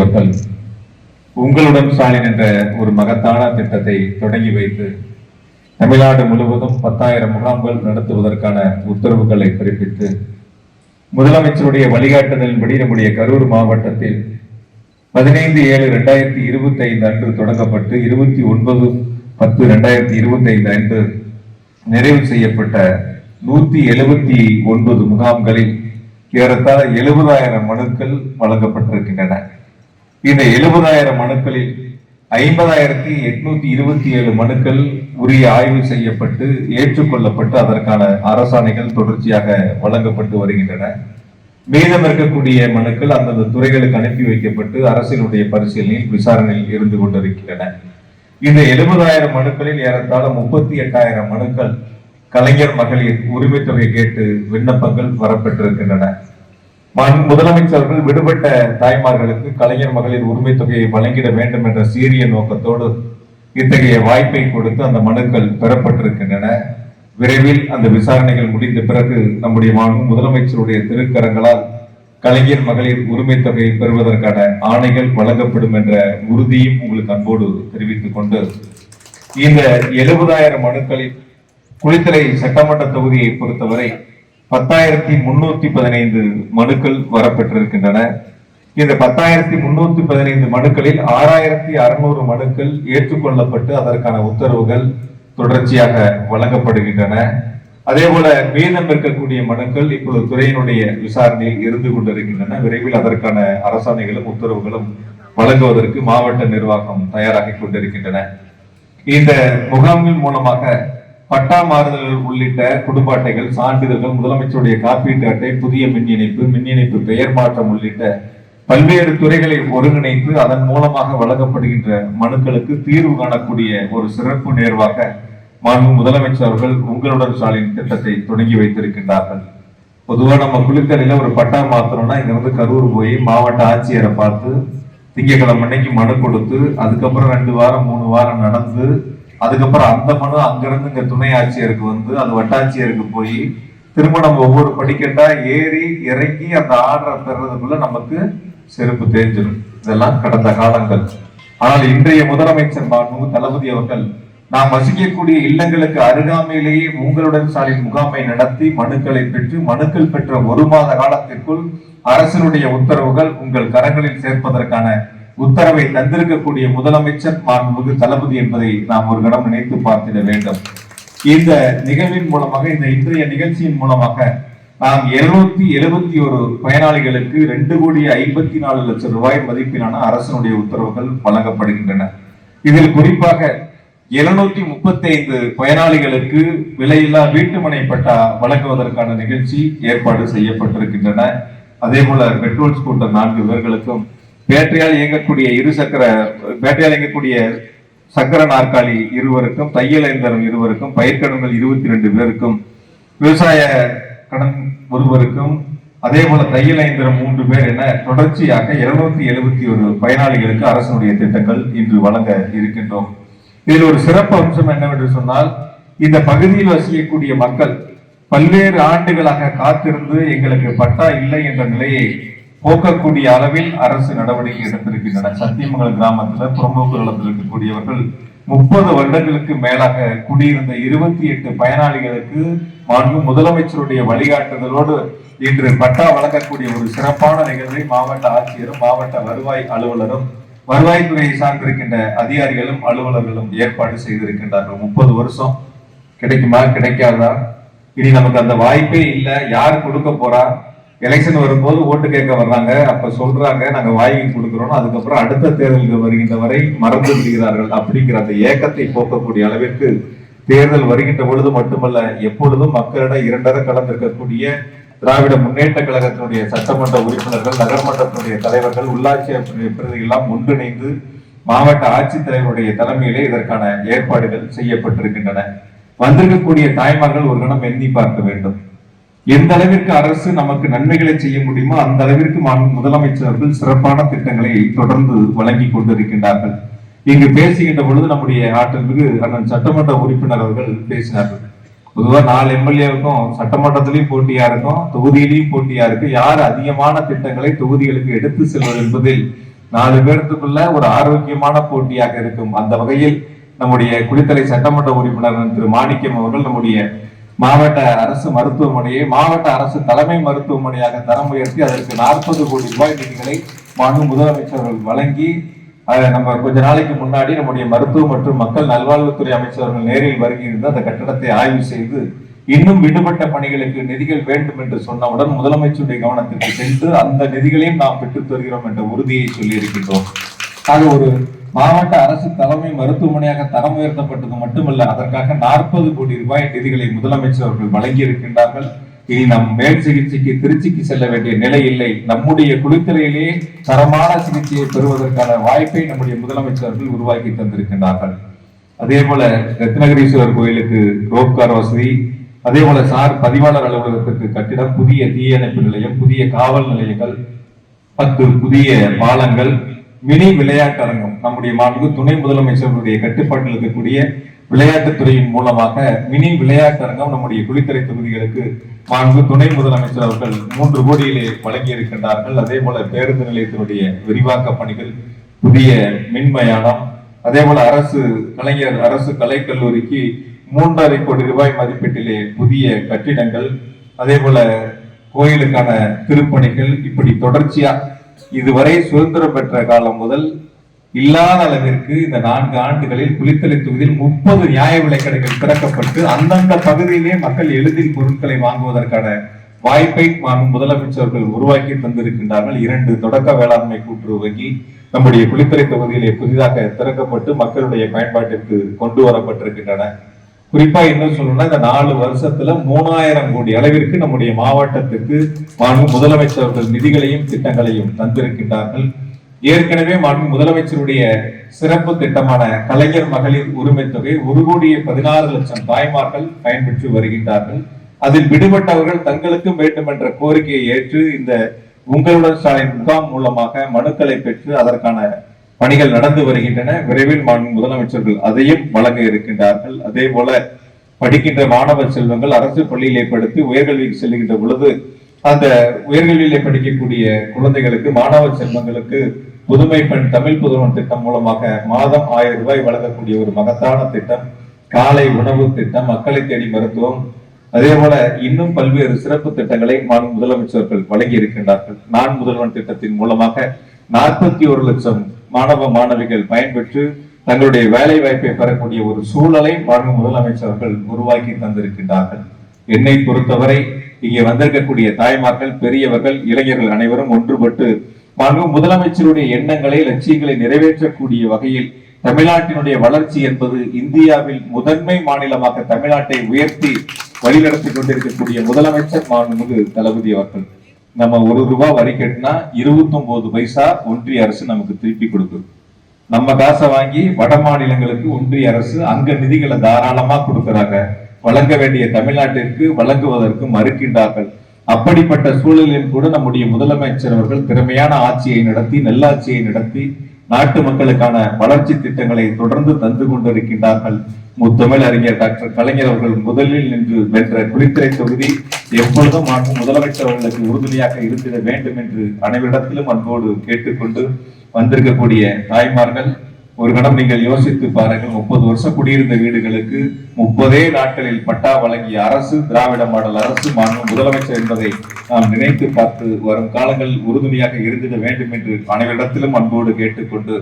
அவர்கள் உங்களுடன் ஸ்டாலின் என்ற ஒரு மகத்தான திட்டத்தை தொடங்கி வைத்து தமிழ்நாடு முழுவதும் பத்தாயிரம் முகாம்கள் நடத்துவதற்கான உத்தரவுகளை பிறப்பித்து முதலமைச்சருடைய வழிகாட்டுதலின்படி நம்முடைய கரூர் மாவட்டத்தில் பதினைந்து ஏழு ரெண்டாயிரத்தி இருபத்தி ஐந்து அன்று தொடங்கப்பட்டு இருபத்தி ஒன்பது பத்து ரெண்டாயிரத்தி இருபத்தி ஐந்து அன்று நிறைவு செய்யப்பட்ட நூத்தி எழுபத்தி ஒன்பது முகாம்களில் ஏறத்தாழ எழுபதாயிரம் மனுக்கள் வழங்கப்பட்டிருக்கின்றன. இந்த எழுபதாயிரம் மனுக்களில் ஐம்பதாயிரத்தி எட்நூத்தி இருபத்தி ஏழு மனுக்கள் உரிய ஆய்வு செய்யப்பட்டு ஏற்றுக்கொள்ளப்பட்டு அதற்கான அரசாணைகள் தொடர்ச்சியாக வழங்கப்பட்டு வருகின்றன. மீதம் இருக்கக்கூடிய மனுக்கள் அந்தந்த துறைகளுக்கு அனுப்பி வைக்கப்பட்டு அரசினுடைய பரிசீலனையில் விசாரணையில் இருந்து கொண்டிருக்கின்றன. இந்த எழுபதாயிரம் மனுக்களில் ஏறத்தாழ முப்பத்தி எட்டாயிரம் மனுக்கள் கலைஞர் மகளிர் உரிமை தொகை கேட்டு விண்ணப்பங்கள் வரப்பெற்றிருக்கின்றன. முதலமைச்சர்கள் விடுபட்ட தாய்மார்களுக்கு கலைஞர் மகளிர் உரிமை தொகையை வழங்கிட வேண்டும் என்ற சீரிய நோக்கத்தோடு இத்தகைய வாய்ப்பை கொடுத்து அந்த மனுக்கள் பெறப்பட்டிருக்கின்றன. விரைவில் அந்த விசாரணைகள் முடிந்த பிறகு நம்முடைய மாண்பு முதலமைச்சருடைய திருக்கரங்களால் கலைஞர் மகளிர் உரிமை தொகையை பெறுவதற்கான ஆணைகள் வழங்கப்படும் என்ற உறுதியும் உங்களுக்கு அன்போடு தெரிவித்துக் கொண்டு இந்த எழுபதாயிரம் மனுக்களில் குளித்தலை சட்டமன்ற தொகுதியை பொறுத்தவரை பத்தாயிரத்தி முன்னூத்தி பதினைந்து மனுக்கள் வரப்பெற்றிருக்கின்றன. இந்த பத்தாயிரத்தி முன்னூத்தி பதினைந்து மனுக்களில் ஆறாயிரத்தி அறுநூறு மனுக்கள் ஏற்றுக்கொள்ளப்பட்டு அதற்கான உத்தரவுகள் தொடர்ச்சியாக வழங்கப்படுகின்றன. அதே போல மீதம் இருக்கக்கூடிய மனுக்கள் இப்பொழுது துறையினுடைய விசாரணையில் இருந்து கொண்டிருக்கின்றன. விரைவில் அதற்கான அரசாணைகளும் உத்தரவுகளும் வழங்குவதற்கு மாவட்ட நிர்வாகம் தயாராகி கொண்டிருக்கின்றன. இந்த முகாமின் மூலமாக பட்டா மாறுதல்கள் உள்ளிட்ட குடும்ப அட்டைகள் சான்றிதழ்கள் முதலமைச்சருடைய காப்பீட்டு அட்டை புதிய மின் இணைப்பு மின் இணைப்பு பெயர் மாற்றம் உள்ளிட்ட பல்வேறு துறைகளை ஒருங்கிணைத்து அதன் மூலமாக வழங்கப்படுகின்ற மனுக்களுக்கு தீர்வு காணக்கூடிய ஒரு சிறப்பு நேர்வாக மாண்பு முதலமைச்சர் அவர்கள் உங்களுடன் ஸ்டாலின் திட்டத்தை தொடங்கி வைத்திருக்கின்றார்கள். பொதுவாக நம்ம குளித்தலையில ஒரு பட்டா மாத்திரம்னா இங்கிருந்து கரூர் போய் மாவட்ட ஆட்சியரை பார்த்து திங்கக்கிழமை அன்னைக்கு மனு கொடுத்து அதுக்கப்புறம் ரெண்டு வாரம் மூணு வாரம் நடந்து அதுக்கப்புறம் அந்த மனு அங்கிருந்து இங்க துணை ஆட்சியருக்கு வந்து அது வட்டாட்சியருக்கு போய் திரும்ப நம்ம ஒவ்வொரு படிக்கட்டா ஏறி இறங்கி அந்த ஆர்டரை பெறதுக்குள்ள நமக்கு செருப்பு தேஞ்சிடும் இதெல்லாம் கடந்த காலங்கள். ஆனால் இன்றைய முதலமைச்சர் மாண்பு தளபதி அவர்கள் நாம் வசிக்கக்கூடிய இல்லங்களுக்கு அருகாமையிலேயே உங்களுடன் ஸ்டாலின் முகாமை நடத்தி மனுக்களை பெற்று மனுக்கள் பெற்ற ஒரு மாத காலத்திற்குள் அரசினுடைய உத்தரவுகள் உங்கள் கரங்களில் சேர்ப்பதற்கான உத்தரவை தந்திருக்கக்கூடிய முதலமைச்சர் மாண்புமிகு தளபதி என்பதை நாம் ஒரு கடம் நினைத்து பார்த்திட வேண்டும். இந்த நிகழ்வின் மூலமாக இந்த இன்றைய நிகழ்ச்சியின் மூலமாக நாம் இருநூத்தி எழுபத்தி ஒரு பயனாளிகளுக்கு ரெண்டு கோடி ஐம்பத்தி நாலு லட்சம் ரூபாய் மதிப்பிலான அரசனுடைய உத்தரவுகள் வழங்கப்படுகின்றன. இதில் குறிப்பாக எழுநூத்தி முப்பத்தி ஐந்து பயனாளிகளுக்கு விலையில்லா வீட்டுமனை பட்டா வழங்குவதற்கான நிகழ்ச்சி ஏற்பாடு செய்யப்பட்டிருக்கின்றன. அதே போல பெட்ரோல் ஸ்கூட்டர் நான்கு பேர்களுக்கும் பேட்டரியால் இயங்கக்கூடிய இருசக்கர பேட்டரியால் இயங்கக்கூடிய சக்கர நாற்காலி இருவருக்கும் தையல் இயந்திரம் இருவருக்கும் பயிர்க்கடன்கள் இருபத்தி ரெண்டு பேருக்கும் விவசாய கடன் ஒருவருக்கும் அதே போல தையல் இயந்திரம் மூன்று பேர் என தொடர்ச்சியாக இருநூத்தி எழுபத்தி ஒரு பயனாளிகளுக்கு அரசனுடைய திட்டங்கள் இன்று வழங்க இருக்கின்றோம். இதில் ஒரு சிறப்பு அம்சம் என்னவென்று சொன்னால் இந்த பகுதியில் வசிக்கக்கூடிய மக்கள் பல்வேறு ஆண்டுகளாக காத்திருந்து எங்களுக்கு பட்டா இல்லை என்ற நிலையை போக்கக்கூடிய அளவில் அரசு நடவடிக்கை எடுத்திருக்கின்றன சத்தியமங்கலம் கிராமத்துல புறம்போக்கு இருக்கக்கூடியவர்கள் முப்பது வருடங்களுக்கு மேலாக குடியிருந்த இருபத்தி எட்டு பயனாளிகளுக்கு மாண்பு முதலமைச்சருடைய வழிகாட்டுதலோடு இன்று பட்டா வழங்கக்கூடிய ஒரு சிறப்பான நிகழ்வை மாவட்ட ஆட்சியரும் மாவட்ட வருவாய் அலுவலரும் வருவாய்த்துறையை சார்ந்திருக்கின்ற அதிகாரிகளும் அலுவலர்களும் ஏற்பாடு செய்திருக்கின்றார்கள். முப்பது வருஷம் கிடைக்குமா கிடைக்காதா? இனி நமக்கு அந்த வாய்ப்பே இல்லை. யார் கொடுக்க போறா? எலெக்ஷன் வரும்போது ஓட்டு கேட்க வர்றாங்க. அப்ப சொல்றாங்க நாங்க வாங்கி கொடுக்குறோம். அதுக்கப்புறம் அடுத்த தேர்தலுக்கு வருகின்ற வரை மறந்து விடுகிறார்கள் அப்படிங்கிற அந்த ஏக்கத்தை போக்கக்கூடிய அளவிற்கு தேர்தல் வருகின்ற பொழுது மட்டுமல்ல எப்பொழுதும் மக்களிடம் இரண்டரை கலந்திருக்கக்கூடிய திராவிட முன்னேற்ற கழகத்தினுடைய சட்டமன்ற உறுப்பினர்கள் நகர்மன்றத்தினுடைய தலைவர்கள் உள்ளாட்சி பிரதிகள் எல்லாம் ஒன்றிணைந்து மாவட்ட ஆட்சித்தலைவருடைய தலைமையிலே இதற்கான ஏற்பாடுகள் செய்யப்பட்டிருக்கின்றன. வந்திருக்கக்கூடிய தாய்மார்கள் ஒரு கணம் எண்ணி பார்க்க வேண்டும். எந்த அளவிற்கு அரசு நமக்கு நன்மைகளை செய்ய முடியுமோ அந்த அளவிற்கு முதலமைச்சர்கள் சிறப்பான திட்டங்களை தொடர்ந்து வழங்கி கொண்டிருக்கின்றார்கள். இங்கு பேசுகின்ற பொழுது நம்முடைய ஆற்றல் மிகு அண்ணன் சட்டமன்ற உறுப்பினர் அவர்கள் பேசினார்கள். பொதுவா நாலு எம்எல்ஏவுக்கும் சட்டமன்றத்திலையும் போட்டியா இருக்கும் தொகுதியிலையும் போட்டியா இருக்கு. யார் அதிகமான திட்டங்களை தொகுதிகளுக்கு எடுத்து செல்வது என்பதில் நாலு பேர்த்துக்குள்ள ஒரு ஆரோக்கியமான போட்டியாக இருக்கும். அந்த வகையில் நம்முடைய குளித்தலை சட்டமன்ற உறுப்பினர் திரு மாணிக்கம் அவர்கள் நம்முடைய மாவட்ட அரசு மருத்துவமனையை மாவட்ட அரசு தலைமை மருத்துவமனையாக தரம் உயர்த்தி அதற்கு நாற்பது கோடி ரூபாய் நிதிகளை மாண்பு முதலமைச்சர்கள் வழங்கி நம்ம கொஞ்ச நாளைக்கு முன்னாடி நம்முடைய மருத்துவ மற்றும் மக்கள் நல்வாழ்வுத்துறை அமைச்சர்கள் நேரில் வருகையிருந்து அந்த கட்டடத்தை ஆய்வு செய்து இன்னும் விடுபட்ட பணிகளுக்கு நிதிகள் வேண்டும் என்று சொன்னவுடன் முதலமைச்சருடைய கவனத்திற்கு சென்று அந்த நிதிகளையும் நாம் பெற்றுத் தருகிறோம் என்ற உறுதியை சொல்லியிருக்கின்றோம். அது ஆக ஒரு மாவட்ட அரசு தலைமை மருத்துவமனையாக தரம் உயர்த்தப்பட்டது மட்டுமல்ல அதற்காக நாற்பது கோடி ரூபாய் நிதிகளை முதலமைச்சர் அவர்கள் வழங்கி இருக்கின்றார்கள் இனி நம் மேல் சிகிச்சைக்கு திருச்சிக்கு செல்ல வேண்டிய நிலை இல்லை. நம்முடைய குளித்தலையிலே தரமான சிகிச்சையை பெறுவதற்கான வாய்ப்பை நம்முடைய முதலமைச்சர்கள் உருவாக்கி தந்திருக்கின்றார்கள். அதே போல ரத்னகிரீஸ்வரர் கோயிலுக்கு ரோப்கார் வசதி அதே போல சார் பதிவாளர் அலுவலகத்திற்கு கட்டிடம் புதிய தீயணைப்பு நிலையம் புதிய காவல் நிலையங்கள் பத்து புதிய பாலங்கள் மினி விளையாட்டரங்கம் நம்முடைய மாண்பு துணை முதலமைச்சர்களுடைய கட்டுப்பாட்டில் இருக்கக்கூடிய விளையாட்டுத்துறையின் மூலமாக மினி விளையாட்டரங்கம் நம்முடைய குளித்தலை தொகுதிகளுக்கு மாண்பு துணை முதலமைச்சர் அவர்கள் மூன்று கோடியிலே வழங்கி இருக்கின்றார்கள் அதே போல பேருந்து நிலையத்தினுடைய விரிவாக்க பணிகள் புதிய மின்மயானம் அதே போல அரசு கலைஞர் அரசு கலைக்கல்லூரிக்கு மூன்றரை கோடி ரூபாய் மதிப்பீட்டிலே புதிய கட்டிடங்கள் அதே போல கோயிலுக்கான திருப்பணிகள் இப்படி தொடர்ச்சியா இதுவரை சுதந்திரம் பெற்ற காலம் முதல் இல்லாத அளவிற்கு இந்த நான்கு ஆண்டுகளில் குளித்தலை தொகுதியில் முப்பது நியாய விலைக்கடைகள் திறக்கப்பட்டு அந்தந்த பகுதியிலே மக்கள் எளிதில் பொருட்களை வாங்குவதற்கான வாய்ப்பை முதலமைச்சர்கள் உருவாக்கி தந்திருக்கின்றார்கள். இரண்டு தொடக்க வேளாண்மை கூட்டுறவு வங்கி நம்முடைய குளித்தலை தொகுதியிலே புதிதாக திறக்கப்பட்டு மக்களுடைய பயன்பாட்டிற்கு கொண்டு வரப்பட்டிருக்கின்றன. குறிப்பா என்ன சொல்லணும்னா இந்த நாலு வருஷத்துல மூணாயிரம் கோடி அளவிற்கு நம்முடைய மாவட்டத்துக்கு மாண்பு முதலமைச்சர்கள் நிதிகளையும் திட்டங்களையும் தந்திருக்கின்றார்கள். ஏற்கனவே மாண்பு முதலமைச்சருடைய சிறப்பு திட்டமான கலைஞர் மகளிர் உரிமை தொகை ஒரு கோடியே பதினாறு லட்சம் தாய்மார்கள் பயன்பெற்று வருகின்றார்கள். அதில் விடுபட்டவர்கள் தங்களுக்கும் வேண்டும் என்ற கோரிக்கையை ஏற்று இந்த உங்களுடன் ஸ்டாலின் முகாம் மூலமாக மனுக்களை பெற்று அதற்கான பணிகள் நடந்து வருகின்றன. விரைவில் முதலமைச்சர்கள் அதையும் வழங்க இருக்கின்றார்கள். அதே போல படிக்கின்ற மாணவ செல்வங்கள் அரசு பள்ளியிலே படித்து உயர்கல்விக்கு செல்கின்ற பொழுது அந்த உயர்கல்வியிலே படிக்கக்கூடிய குழந்தைகளுக்கு மாணவ செல்வங்களுக்கு புதுமை பெண் தமிழ் புதுவன் திட்டம் மூலமாக மாதம் ஆயிரம் ரூபாய் வழங்கக்கூடிய ஒரு மகத்தான திட்டம். காலை உணவு திட்டம் மக்களை தேடி மருத்துவம். அதே போல இன்னும் பல்வேறு சிறப்பு திட்டங்களை மாநில முதலமைச்சர்கள் வழங்கி இருக்கின்றார்கள். நான் முதல்வன் திட்டத்தின் மூலமாக நாற்பத்தி ஒரு லட்சம் மாணவ மாணவிகள் பயன்பெற்று தங்களுடைய வேலை வாய்ப்பை பெறக்கூடிய ஒரு சூழலை மாண்பு முதலமைச்சர்கள் உருவாக்கி தந்திருக்கின்றார்கள். என்னை பொறுத்தவரை இங்கே வந்திருக்கக்கூடிய தாய்மார்கள் பெரியவர்கள் இளைஞர்கள் அனைவரும் ஒன்றுபட்டு மாண்பு முதலமைச்சருடைய எண்ணங்களை லட்சியங்களை நிறைவேற்றக்கூடிய வகையில் தமிழ்நாட்டினுடைய வளர்ச்சி என்பது இந்தியாவில் முதன்மை மாநிலமாக தமிழ்நாட்டை உயர்த்தி வழிநடத்தி கொண்டிருக்கக்கூடிய முதலமைச்சர் மாண்புமிகு தளபதி அவர்கள். நம்ம ஒரு ரூபாய் வரி கட்டினா இருபத்தி ஒன்பது பைசா ஒன்றிய அரசு நமக்கு திருப்பி கொடுக்குது நம்ம காசை வாங்கி வட மாநிலங்களுக்கு ஒன்றிய அரசு அங்க நிதிகளை தாராளமா கொடுக்கறாங்க. வழங்க வேண்டிய தமிழ்நாட்டிற்கு வழங்குவதற்கு மறுக்கின்றார்கள். அப்படிப்பட்ட சூழலில் கூட நம்முடைய முதலமைச்சர் அவர்கள் திறமையான ஆட்சியை நடத்தி நல்லாட்சியை நடத்தி நாட்டு மக்களுக்கான வளர்ச்சி திட்டங்களை தொடர்ந்து தந்து கொண்டிருக்கின்றார்கள். முத்தமிழ் அறிஞர் டாக்டர் கலைஞர் அவர்கள் முதலில் நின்று வென்ற குளித்துறை தொகுதி எப்பொழுதும் முதலமைச்சர் அவர்களுக்கு உறுதுணையாக இருந்திட வேண்டும் என்று அனைவரிடத்திலும் அன்போடு கேட்டுக்கொண்டு வந்திருக்கக்கூடிய தாய்மார்கள் ஒரு கடம் நீங்கள் யோசித்து பாருங்கள் முப்பது வருஷம் குடியிருந்த வீடுகளுக்கு முப்பதே நாட்களில் பட்டா வழங்கிய அரசு திராவிட மாடல் அரசு மாண்பு முதலமைச்சர் என்பதை நாம் நினைத்து பார்த்து வரும் காலங்களில் உறுதுணையாக இருந்திட வேண்டும் என்று அனைவரிடத்திலும் அன்போடு கேட்டுக்கொண்டு